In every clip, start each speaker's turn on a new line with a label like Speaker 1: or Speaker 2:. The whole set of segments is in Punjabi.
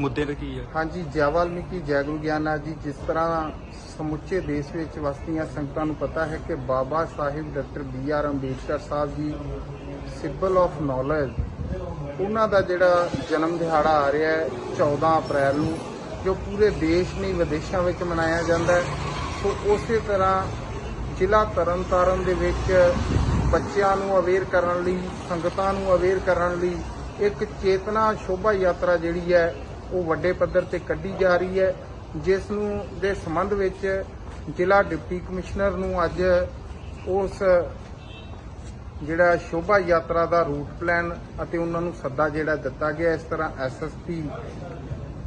Speaker 1: ਮੁੱਦੇ ਤੇ ਕੀ ਹੈ?
Speaker 2: ਹਾਂਜੀ, ਜੈ ਵਾਲਮੀਕੀ, ਜੈ ਗੁਰੂ ਗਿਆਨਨਾਥ ਜੀ, ਜਿਸ ਤਰ੍ਹਾਂ ਸਮੁੱਚੇ ਦੇਸ਼ ਵਿੱਚ ਵਸਦੀਆਂ ਸੰਗਤਾਂ ਨੂੰ ਪਤਾ ਹੈ ਕਿ Baba Saheb doctor B R Ambedkar Saheb ji, symbol of knowledge, ਉਹਨਾਂ ਦਾ ਜਿਹੜਾ ਜਨਮ ਦਿਹਾੜਾ ਆ ਰਿਹਾ ਹੈ 14 ਅਪ੍ਰੈਲ ਨੂੰ, ਜੋ ਪੂਰੇ ਦੇਸ਼ ਨਹੀਂ, ਵਿਦੇਸ਼ਾਂ ਵਿੱਚ ਮਨਾਇਆ ਜਾਂਦਾ ਹੈ। ਸੋ ਉਸੇ ਤਰ੍ਹਾਂ ਜ਼ਿਲ੍ਹਾ ਤਰਨਤਾਰਨ ਦੇ ਵਿੱਚ ਬੱਚਿਆਂ ਨੂੰ ਅਵੇਅਰ ਕਰਨ ਲਈ, ਸੰਗਤਾਂ ਨੂੰ ਅਵੇਅਰ ਕਰਨ ਲਈ ਇੱਕ ਚੇਤਨਾ ਸ਼ੋਭਾ ਯਾਤਰਾ ਜਿਹੜੀ ਹੈ ਉਹ ਵੱਡੇ ਪੱਧਰ ਤੇ ਕੱਢੀ ਜਾ ਰਹੀ ਹੈ, ਜਿਸ ਨੂੰ, ਦੇ ਸੰਬੰਧ ਵਿੱਚ ਜ਼ਿਲ੍ਹਾ ਡਿਪਟੀ ਕਮਿਸ਼ਨਰ ਨੂੰ ਅੱਜ ਉਸ ਜਿਹੜਾ ਸ਼ੋਭਾ ਯਾਤਰਾ ਦਾ ਰੂਟ ਪਲਾਨ ਅਤੇ ਉਹਨਾਂ ਨੂੰ ਸੱਦਾ ਜਿਹੜਾ ਦਿੱਤਾ ਗਿਆ ਇਸ ਤਰ੍ਹਾਂ ਐਸਐਸਪੀ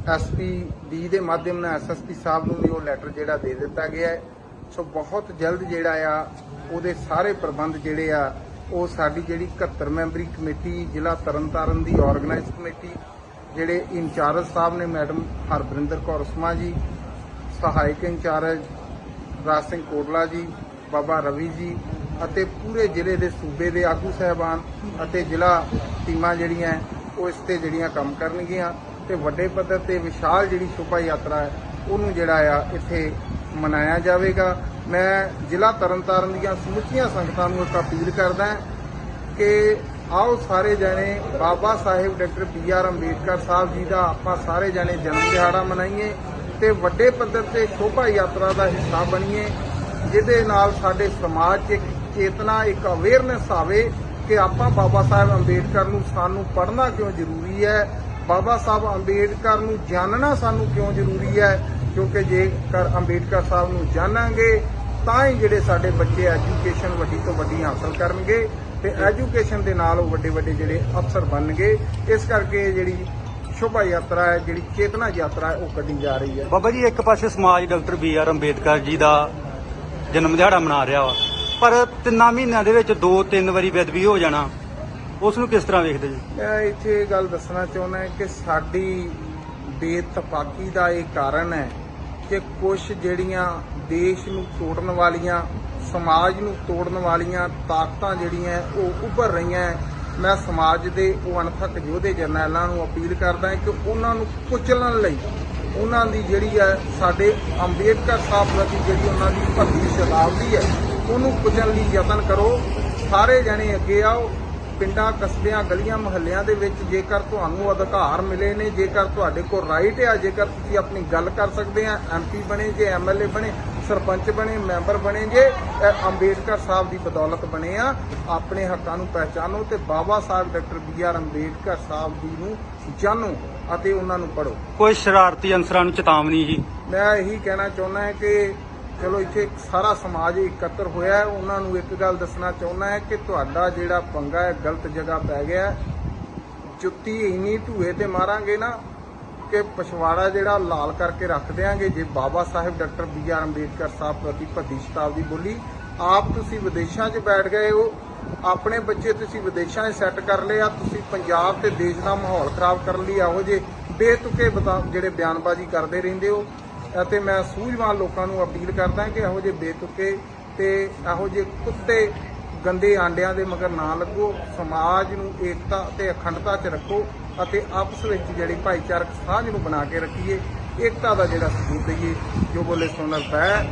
Speaker 2: ਐਸਪੀ ਡੀ ਦੇ ਮਾਧਿਅਮ ਨਾਲ ਐਸਐਸਪੀ ਸਾਹਿਬ ਨੂੰ ਵੀ ਉਹ ਲੈਟਰ ਜਿਹੜਾ ਦੇ ਦਿੱਤਾ ਗਿਆ ਹੈ। ਸੋ ਬਹੁਤ ਜਲਦ ਜਿਹੜਾ ਆ, ਉਹਦੇ ਸਾਰੇ ਪ੍ਰਬੰਧ ਜਿਹੜੇ ਆ, ਉਹ ਸਾਡੀ ਜਿਹੜੀ 71 ਮੈਂਬਰੀ ਕਮੇਟੀ, ਜ਼ਿਲ੍ਹਾ ਤਰਨਤਾਰਨ ਦੀ ਆਰਗੇਨਾਈਜ਼ ਕਮੇਟੀ ਜਿਹੜੇ ਇੰਚਾਰਜ ਸਾਹਿਬ ਨੇ ਮੈਡਮ ਹਰਬਰਿੰਦਰ ਕੌਰ ਉਸਮਾ ਜੀ, ਸਹਾਇਕ ਇੰਚਾਰਜ ਰਾਜ ਸਿੰਘ ਕੋਟਲਾ ਜੀ, ਬਾਬਾ ਰਵੀ ਜੀ ਅਤੇ ਪੂਰੇ ਜ਼ਿਲ੍ਹੇ ਦੇ ਸੂਬੇ ਦੇ ਆਗੂ ਸਹਿਬਾਨ ਅਤੇ ਜ਼ਿਲ੍ਹਾ ਟੀਮਾਂ ਜਿਹੜੀਆਂ ਉਹ ਇਸ ਤੇ ਜਿਹੜੀਆਂ ਕੰਮ ਕਰਨਗੀਆਂ ਤੇ ਵੱਡੇ ਪੱਧਰ ਤੇ ਵਿਸ਼ਾਲ ਜਿਹੜੀ ਸ਼ੋਭਾ ਯਾਤਰਾ ਹੈ, ਉਹਨੂੰ ਜਿਹੜਾ ਆ ਇੱਥੇ ਮਨਾਇਆ ਜਾਵੇਗਾ। ਮੈਂ ਜ਼ਿਲ੍ਹਾ ਤਰਨਤਾਰਨ ਦੀਆਂ ਸਮੁੱਚੀਆਂ ਸੰਗਤਾਂ ਨੂੰ ਇੱਕ ਅਪੀਲ ਕਰਦਾ ਕਿ ਆਓ ਸਾਰੇ ਜਣੇ, Baba Saheb doctor B R Ambedkar Saheb ji ਦਾ ਆਪਾਂ ਸਾਰੇ ਜਣੇ ਜਨਮ ਦਿਹਾੜਾ ਮਨਾਈਏ ਤੇ ਵੱਡੇ ਪੱਧਰ ਤੇ ਸ਼ੋਭਾ ਯਾਤਰਾ ਦਾ ਹਿੱਸਾ ਬਣੀਏ, ਜਿਹਦੇ ਨਾਲ ਸਾਡੇ ਸਮਾਜ 'ਚ ਇੱਕ ਚੇਤਨਾ, ਇੱਕ ਅਵੇਅਰਨੈਸ ਆਵੇ ਕਿ ਆਪਾਂ ਬਾਬਾ ਸਾਹਿਬ ਅੰਬੇਡਕਰ ਨੂੰ ਸਾਨੂੰ ਪੜ੍ਹਨਾ ਕਿਉਂ ਜ਼ਰੂਰੀ ਹੈ? ਬਾਬਾ ਸਾਹਿਬ ਅੰਬੇਡਕਰ ਨੂੰ ਜਾਣਨਾ ਸਾਨੂੰ ਕਿਉਂ ਜ਼ਰੂਰੀ ਹੈ? ਕਿਉਂਕਿ ਜੇਕਰ ਅੰਬੇਡਕਰ ਸਾਹਿਬ ਨੂੰ ਜਾਣਾਂਗੇ ਤਾਂ ਹੀ ਜਿਹੜੇ ਸਾਡੇ ਬੱਚੇ ਐਜੂਕੇਸ਼ਨ ਵੱਡੀ ਤੋਂ ਵੱਡੀ ਹਾਸਲ ਕਰਨਗੇ। ਤੇ ਐਜੂਕੇਸ਼ਨ ਦੇ ਨਾਲ ਉਹ ਵੱਡੇ ਵੱਡੇ ਜਿਹੜੇ ਅਫਸਰ ਬਣਨਗੇ ਇਸ ਕਰਕੇ ਜਿਹੜੀ ਸ਼ੋਭਾ ਯਾਤਰਾ ਹੈ ਜਿਹੜੀ ਚੇਤਨਾ ਯਾਤਰਾ ਹੈ ਉਹ ਕੱਢੀ ਜਾ ਰਹੀ ਹੈ।
Speaker 1: ਬਾਬਾ ਜੀ ਇੱਕ ਪਾਸੇ ਸਮਾਜ doctor B R Ambedkar ji ਦਾ ਜਨਮ ਦਿਹਾੜਾ ਮਨਾ ਰਿਹਾ ਵਾ ਪਰ ਤਿੰਨਾਂ ਮਹੀਨਿਆਂ ਦੇ ਵਿੱਚ ਦੋ ਤਿੰਨ ਵਾਰੀ ਬੇਦਬੀ ਹੋ ਜਾਣਾ। ਉਸ ਨੂੰ ਕਿਸ ਤਰ੍ਹਾਂ ਵੇਖਦੇ ਜੀ?
Speaker 2: ਮੈਂ ਇੱਥੇ ਇਹ ਗੱਲ ਦੱਸਣਾ ਚਾਹੁੰਦਾ ਹਾਂ ਕਿ ਸਾਡੀ ਬੇਤਫਾਕੀ ਦਾ ਇਹ ਕਾਰਨ ਹੈ ਕਿ ਕੁਝ ਜਿਹੜੀਆਂ ਦੇਸ਼ ਨੂੰ ਤੋੜਨ ਵਾਲੀਆਂ ਸਮਾਜ ਨੂੰ ਤੋੜਨ ਵਾਲੀਆਂ ਤਾਕਤਾਂ ਜਿਹੜੀਆਂ ਉਹ ਉੱਭਰ ਰਹੀਆਂ ਮੈਂ ਸਮਾਜ ਦੇ ਉਹ ਅਣਥੱਕ ਯੋਧੇ ਜਰਨੈਲਾਂ ਨੂੰ ਅਪੀਲ ਕਰਦਾ ਹਾਂ ਕਿ ਉਹਨਾਂ ਨੂੰ ਕੁਚਲਣ ਲਈ ਉਹਨਾਂ ਦੀ ਜਿਹੜੀ ਹੈ ਸਾਡੇ ਅੰਬੇਡਕਰ ਸਾਹਿਬ ਪ੍ਰਤੀ ਜਿਹੜੀ ਉਹਨਾਂ ਦੀ ਭਗਤੀ ਸ਼ਤਾਬਦੀ ਹੈ, ਉਹਨੂੰ ਕੁਚਲਣ ਲਈ ਯਤਨ ਕਰੋ। ਸਾਰੇ ਜਣੇ ਅੱਗੇ ਆਓ। ਪਿੰਡਾਂ, ਕਸਬਿਆਂ, ਗਲੀਆਂ, ਮੁਹੱਲਿਆਂ ਦੇ ਵਿੱਚ ਜੇਕਰ ਤੁਹਾਨੂੰ ਅਧਿਕਾਰ ਮਿਲੇ ਨੇ, ਜੇਕਰ ਤੁਹਾਡੇ ਕੋਲ ਰਾਈਟ ਹੈ, ਜੇਕਰ ਤੁਸੀਂ ਆਪਣੀ ਗੱਲ ਕਰ ਸਕਦੇ ਆ ਐਮਪੀ ਬਣੇ ਜੇ ਐਮਐਲਏ ਬਣੇ ਸਰਪੰਚ ਬਣੇ ਮੈਂਬਰ ਬਣੇ ਜੇ ਅੰਬੇਡਕਰ ਸਾਹਿਬ ਦੀ ਬਦੌਲਤ ਬਣੇ ਆ। ਆਪਣੇ ਹੱਕਾਂ ਨੂੰ ਪਹਿਚਾਨੋ ਤੇ Baba Saheb doctor B R Ambedkar Saheb ji ਨੂੰ ਜਾਣੋ ਅਤੇ ਉਹਨਾਂ ਨੂੰ ਪੜ੍ਹੋ।
Speaker 1: ਕੋਈ ਸ਼ਰਾਰਤੀ ਅੰਸਰਾਂ ਨੂੰ ਚੇਤਾਵਨੀ ਜੀ?
Speaker 2: ਮੈਂ ਇਹੀ ਕਹਿਣਾ ਚਾਹੁੰਦਾ ਹਾਂ ਕਿ ਚਲੋ ਇੱਥੇ ਸਾਰਾ ਸਮਾਜ ਇਕੱਤਰ ਹੋਇਆ ਹੈ। ਉਹਨਾਂ ਨੂੰ ਇੱਕ ਗੱਲ ਦੱਸਣਾ ਚਾਹੁੰਦਾ ਹੈ ਕਿ ਤੁਹਾਡਾ ਜਿਹੜਾ ਪੰਗਾ ਹੈ ਗਲਤ ਜਗ੍ਹਾ ਪੈ ਗਿਆ ਹੈ। ਜੁੱਤੀ ਇੰਨੀ ਢੂਏ ਤੇ ਮਾਰਾਂਗੇ ਨਾ ਕਿ ਪਛਵਾੜਾ ਜਿਹੜਾ ਲਾਲ ਕਰਕੇ ਰੱਖ ਦਿਆਂਗੇ, ਜੇ Baba Saheb doctor B R Ambedkar Saheb ਪ੍ਰਤੀ ਭੱਦੀ ਸ਼ਤਾਬਦੀ ਬੋਲੀ, ਆਪ ਤੁਸੀਂ ਵਿਦੇਸ਼ਾਂ 'ਚ ਬੈਠ ਗਏ ਹੋ, ਆਪਣੇ ਬੱਚੇ ਤੁਸੀਂ ਵਿਦੇਸ਼ਾਂ 'ਚ ਸੈੱਟ ਕਰ ਲਏ ਆ, ਤੁਸੀਂ ਪੰਜਾਬ ਤੇ ਦੇਸ਼ ਦਾ ਮਾਹੌਲ ਖਰਾਬ ਕਰਨ ਲਈ, ਆਹੋ ਜੇ ਬੇਤੁਕੇ ਜਿਹੜੇ ਬਿਆਨਬਾਜ਼ੀ ਕਰਦੇ ਰਹਿੰਦੇ ਹੋ। ਅਤੇ ਮੈਂ ਸੂਝਵਾਨ ਲੋਕਾਂ ਨੂੰ ਅਪੀਲ ਕਰਦਾ ਕਿ ਇਹੋ ਜਿਹੇ ਬੇਤੁਕੇ ਤੇ ਇਹੋ ਜਿਹੇ ਕੁੱਤੇ, ਗੰਦੇ ਆਂਡਿਆਂ ਦੇ ਮਗਰ ਨਾ ਲੱਗੋ, ਸਮਾਜ ਨੂੰ ਏਕਤਾ ਤੇ ਅਖੰਡਤਾ 'ਚ ਰੱਖੋ। ਅਤੇ ਆਪਸ ਵਿੱਚ ਜਿਹੜੀ ਭਾਈਚਾਰਕ ਸਾਂਝ ਨੂੰ ਬਣਾ ਕੇ ਰੱਖੀਏ, ਏਕਤਾ ਦਾ ਜਿਹੜਾ ਸਬੂਤ ਦਈਏ, ਜੋ ਬੋਲੇ ਸੋਨਲ ਪੈ